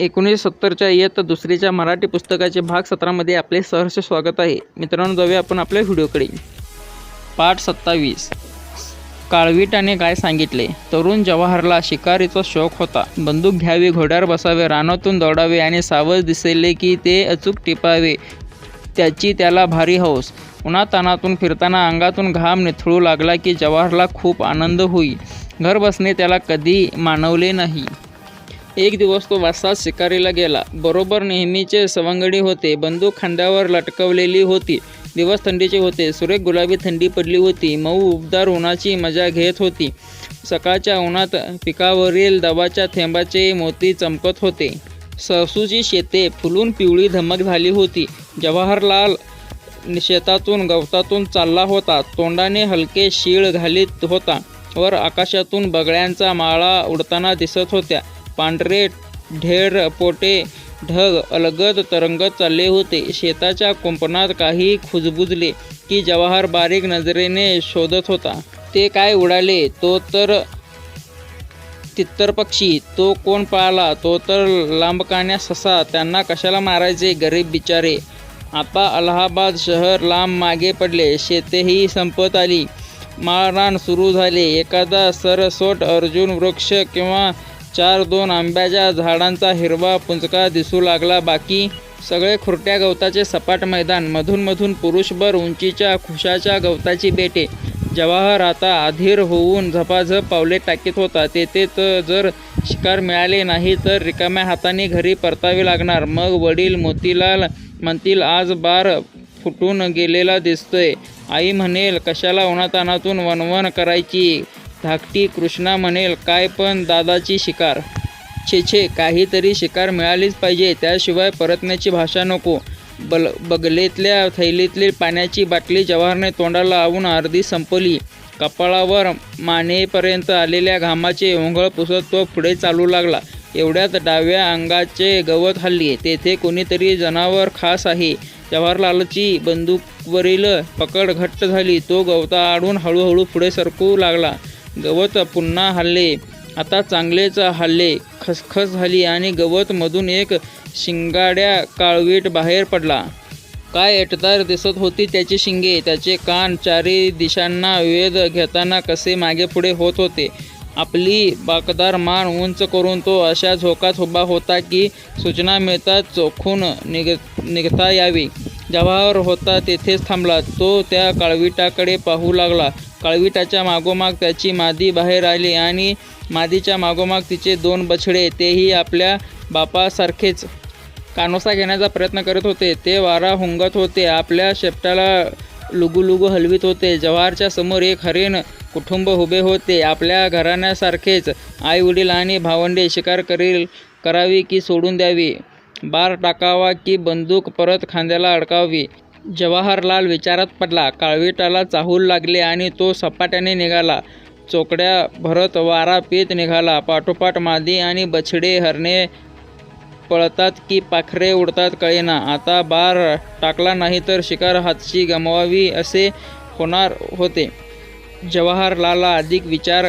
एकोणीसशे सत्तरच्या इयत्ता दुसरीच्या मराठी पुस्तकाचे भाग सतरामध्ये आपले सहर्ष स्वागत आहे. मित्रांनो जाऊया आपण आपल्या व्हिडिओकडे. पाठ सत्तावीस. काळवीटाने काय सांगितले? तरुण जवाहरला शिकारीचा शौक होता. बंदूक घ्यावी घोड्यावर बसावे रानातून दौडावे आणि सावज दिसेले की ते अचूक टिपावे. त्याची त्याला भारी हौस. उन्हातानातून फिरताना अंगातून घाम निथळू लागला की जवाहरला खूप आनंद होई. घर बसणे त्याला कधी मानवले नाही. एक दिवस तो वासात शिकारीला गेला. बरोबर नेहमीचे सवंगडी होते. बंदूक खांद्यावर लटकवलेली होती. दिवस थंडीचे होते. सुरेख गुलाबी थंडी पडली होती. मऊ उबदार उन्हाची मजा घेत होती. सकाळच्या उन्हात पिकावरील दबाच्या थेंबाचे मोती चमकत होते. सरसूची शेते फुलून पिवळी धमक झाली होती. जवाहरलाल शेतातून गवतातून चालला होता. तोंडाने हलके शीळ घालीत होता. वर आकाशातून बगळ्यांचा माळा उडताना दिसत होत्या. पांढरे ढेर पोटे ढग अलगद तरंगत चालले होते. शेताच्या कुंपणात काही खुजबुजले की जवाहर बारीक नजरेने शोधत होता. ते काय उडाले? तो तर तित्तर पक्षी तो कोण पाळला? तो तर लांबकाण्या ससा. त्यांना कशाला मारायचे? गरीब बिचारे. आता अलाहाबाद शहर लांब मागे पडले. शेतेही संपत आली. माळरान सुरू झाले. एखादा सरसोट अर्जुन वृक्ष किंवा चार दोन आंब्याच्या झाडांचा हिरवा पुंचका दिसू लागला. बाकी सगळे खुरट्या गवताचे सपाट मैदान. मधून मधून पुरुषभर उंचीच्या खुशाच्या गवताची बेटे. जवाहर आता अधीर होऊन झपाझप पावले टाकीत होता. तेथे तर जर शिकार मिळाले नाही तर रिकाम्या हाताने घरी परतावे लागणार. मग वडील मोतीलाल म्हणतील आज बार फुटून गेलेला दिसतोय. आई म्हणेल कशाला उन्हातानातून वणवण करायची? धाकटी कृष्णा म्हणेल काय पण दादाची शिकार. छे छे काहीतरी शिकार मिळालीच पाहिजे त्याशिवाय परतण्याची भाषा नको. बल बगलेतल्या थैलीतली पाण्याची बाटली जवाहरने तोंडाला लावून अर्धी संपली. कपाळावर मानेपर्यंत आलेल्या घामाचे ओंघळ पुसत तो पुढे चालू लागला. एवढ्यात डाव्या अंगाचे गवत हल्ली. तेथे कोणीतरी जनावर खास आहे. जवाहरलालची बंदूकवरील पकड घट्ट झाली. तो गवता आडून हळूहळू पुढे सरकू लागला. गवत पुन्हा हल्ले. आता चांगलेच हल्ले. खसखस झाली आणि गवत मधून एक शिंगाड्या काळवीट बाहेर पडला. काय एटदार दिसत होती त्याची शिंगे. त्याचे कान चारी दिशांना वेध घेताना कसे मागे पुढे होत होते. आपली बाकदार मान उंच करून तो अशा झोकात उभा होता की सूचना मिळताच चोखून निघ निघता यावी. जवाहर होता तेथेच थांबला. तो त्या काळविटाकडे पाहू लागला. काळविटाच्या मागोमाग त्याची मादी बाहेर आली आणि मादीच्या मागोमाग तिचे दोन बछडे तेही आपल्या बापासारखेच. कानोसा घेण्याचा प्रयत्न करत होते. ते वारा हुंगत होते. आपल्या शेपटाला लुगुलुगू हलवीत होते. जवाहरच्या समोर एक हरिण कुटुंब उभे होते. आपल्या घराण्यासारखेच आई वडील आणि भावंडे शिकार करील करावी की सोडून द्यावी? बार टाकावा की बंदूक परत खांद्याला अडकावी? जवाहरलाल विचारात पडला. काळवीटाला चाहूल लागले आणि तो सपाट्याने निघाला. चोकड्या भरत वारा पीत निघाला. पाठोपाठ मादी आणि बछडे हरणे पळतात की पाखरे उडतात कळेना. आता बार टाकला नाही तर शिकार हातशी गमवावी असे होणार होते. जवाहरलालला अधिक विचार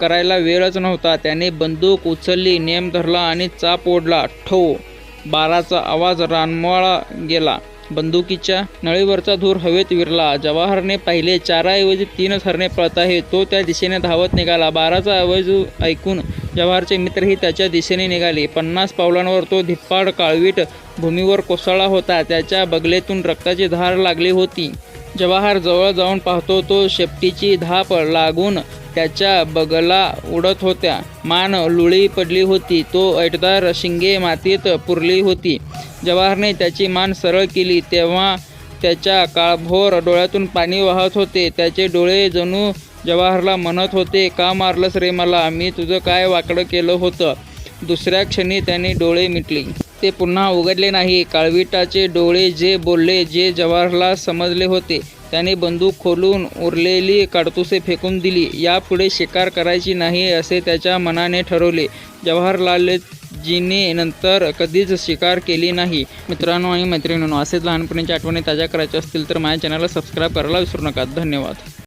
करायला वेळच नव्हता. त्याने बंदूक उचलली नेम धरला आणि चाप ओढला. ठो! बाराचा आवाज रानमोळा गेला. बंदुकीच्या नळीवरचा धूर हवेत विरला. जवाहरने पाहिले चाराऐवजी तीनच हरणे पळत आहे तो त्या दिशेने धावत निघाला. बाराचा आवाज ऐकून जवाहरचे मित्रही त्याच्या दिशेने निघाले. पन्नास पावलांवर तो धिप्पाड काळवीट भूमीवर कोसळला होता. त्याच्या बगलेतून रक्ताची धार लागली होती. जवाहर जवळ जाऊन पाहतो तो शेपटीची धाप लागून त्याच्या बगला उडत होत्या. मान लुळी पडली होती. तो ऐटदार शिंगे मातीत पुरली होती. जवाहरने त्याची मान सरळ केली. तेव्हा त्याच्या काळभोर डोळ्यातून पाणी वाहत होते. त्याचे डोळे जणू जवाहरला म्हणत होते का मारलंस रे मला? मी तुझं काय वाकडं केलं होतं? दुसऱ्या क्षणी त्याने डोळे मिटले. ते पुन्हा उघडले नाही. काळविटाचे डोळे जे बोलले जे जवाहरला समजले होते त्याने बंदूक खोलून उरलेली काडतुसे फेकून दिली. यापुढे शिकार करायची नाही असे त्याच्या मनाने ठरवले. जवाहरलालजीने नंतर कधीच शिकार केली नाही. मित्रांनो आणि मैत्रिणींनो असेच लहानपणीच्या आठवणी ताज्या करायच्या असतील तर माझ्या चॅनलला सबस्क्राईब करायला विसरू नका. धन्यवाद.